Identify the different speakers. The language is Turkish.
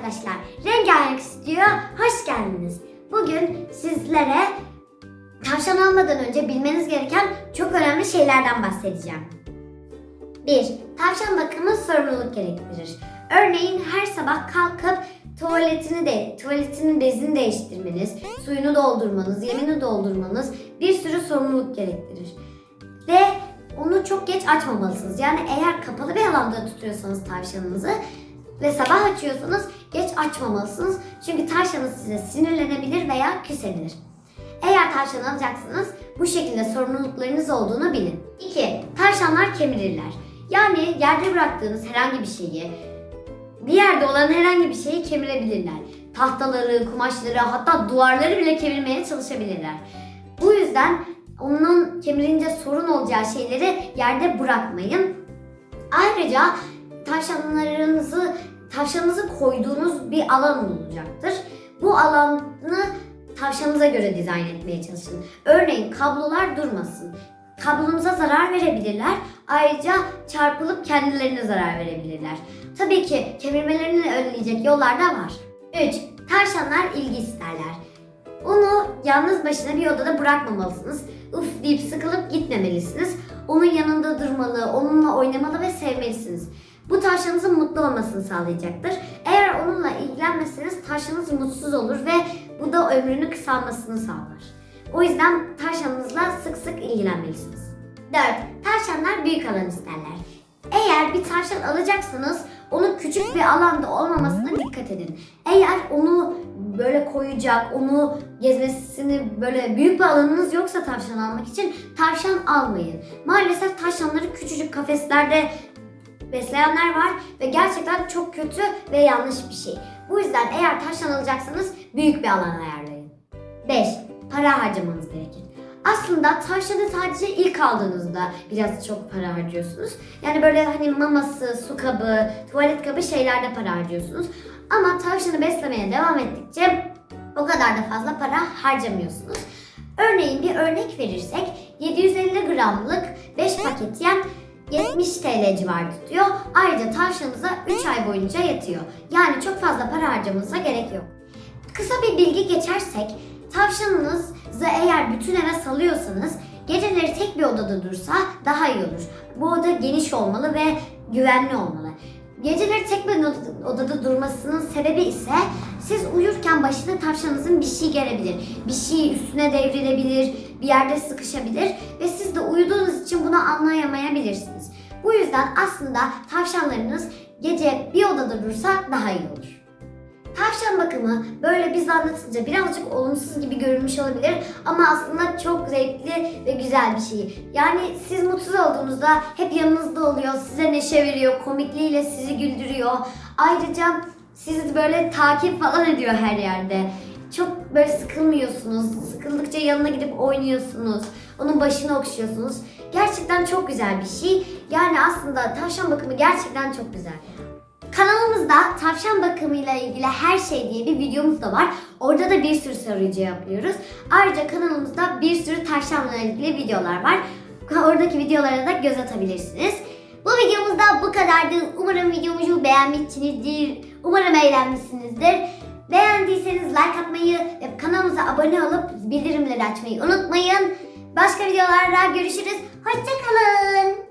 Speaker 1: arkadaşlar. Rengarenk Stüdyo hoş geldiniz. Bugün sizlere tavşan almadan önce bilmeniz gereken çok önemli şeylerden bahsedeceğim. 1. Tavşan bakımı sorumluluk gerektirir. Örneğin her sabah kalkıp tuvaletini de tuvaletinin bezini değiştirmeniz, suyunu doldurmanız, yemini doldurmanız bir sürü sorumluluk gerektirir. Ve onu çok geç açmamalısınız. Yani eğer kapalı bir alanda tutuyorsanız tavşanınızı ve sabah açıyorsanız geç açmamalısınız. Çünkü tavşanınız size sinirlenebilir veya küsebilir. Eğer tavşan alacaksınız bu şekilde sorumluluklarınız olduğunu bilin. 2. Tavşanlar kemirirler. Yani yerde bıraktığınız herhangi bir şeyi, bir yerde olan herhangi bir şeyi kemirebilirler. Tahtaları, kumaşları hatta duvarları bile kemirmeye çalışabilirler. Bu yüzden onun kemirince sorun olacağı şeyleri yerde bırakmayın. Ayrıca tavşanlarınızı tavşanınızı koyduğunuz bir alan olacaktır. Bu alanı tavşanınıza göre dizayn etmeye çalışın. Örneğin kablolar durmasın. Kablonuza zarar verebilirler. Ayrıca çarpılıp kendilerine zarar verebilirler. Tabii ki kemirmelerini önleyecek yollar da var. 3. Tavşanlar ilgi isterler. Onu yalnız başına bir odada bırakmamalısınız. Uf deyip sıkılıp gitmemelisiniz. Onun yanında durmalı, onunla oynamalı ve sevmelisiniz. Bu tavşanınızın mutlu olmasını sağlayacaktır. Eğer onunla ilgilenmezseniz tavşanınız mutsuz olur ve bu da ömrünü kısalmasını sağlar. O yüzden tavşanınızla sık sık ilgilenmelisiniz. 4. Tavşanlar büyük alan isterler. Eğer bir tavşan alacaksanız onun küçük bir alanda olmamasına dikkat edin. Eğer onu böyle koyacak, onu gezmesini böyle büyük bir alanınız yoksa tavşan almak için tavşan almayın. Maalesef tavşanları küçücük kafeslerde besleyenler var ve gerçekten çok kötü ve yanlış bir şey. Bu yüzden eğer tavşan alacaksanız büyük bir alan ayarlayın. 5. Para harcamanız gerekir. Aslında tavşanı sadece ilk aldığınızda biraz çok para harcıyorsunuz. Yani böyle hani maması, su kabı, tuvalet kabı şeylerde para harcıyorsunuz. Ama tavşanı beslemeye devam ettikçe o kadar da fazla para harcamıyorsunuz. Örneğin bir örnek verirsek 750 gramlık 5 paket yem 70 TL civarı tutuyor. Ayrıca tavşanınıza 3 ay boyunca yatıyor. Yani çok fazla para harcamanıza gerek yok. Kısa bir bilgi geçersek, tavşanınızı eğer bütün eve salıyorsanız geceleri tek bir odada dursa daha iyi olur. Bu oda geniş olmalı ve güvenli olmalı. Geceleri tek bir odada- durmasının sebebi ise siz uyurken başına tavşanınızın bir şey gelebilir. Bir şey üstüne devrilebilir, bir yerde sıkışabilir ve siz de uyuduğunuz için bunu anlayamayabilirsiniz. Bu yüzden aslında tavşanlarınız gece bir odada dursa daha iyi olur. Tavşan bakımı böyle biz anlatınca birazcık olumsuz gibi görünmüş olabilir ama aslında çok zevkli ve güzel bir şey. Yani siz mutsuz olduğunuzda hep yanınızda oluyor, size neşe veriyor, komikliğiyle sizi güldürüyor. Ayrıca sizi böyle takip falan ediyor her yerde. Çok böyle sıkılmıyorsunuz. Sıkıldıkça yanına gidip oynuyorsunuz. Onun başını okşuyorsunuz. Gerçekten çok güzel bir şey. Yani aslında tavşan bakımı gerçekten çok güzel. Kanalımızda tavşan bakımıyla ilgili her şey diye bir videomuz da var. Orada da bir sürü soru cevaplıyoruz. Ayrıca kanalımızda bir sürü tavşanla ilgili videolar var. Oradaki videolara da göz atabilirsiniz. Bu videomuzda bu kadardı. Umarım videomuzu beğenmişsinizdir. Umarım eğlenmişsinizdir. Beğendiyseniz like atmayı ve kanalımıza abone olup bildirimleri açmayı unutmayın. Başka videolarda görüşürüz. Hoşçakalın.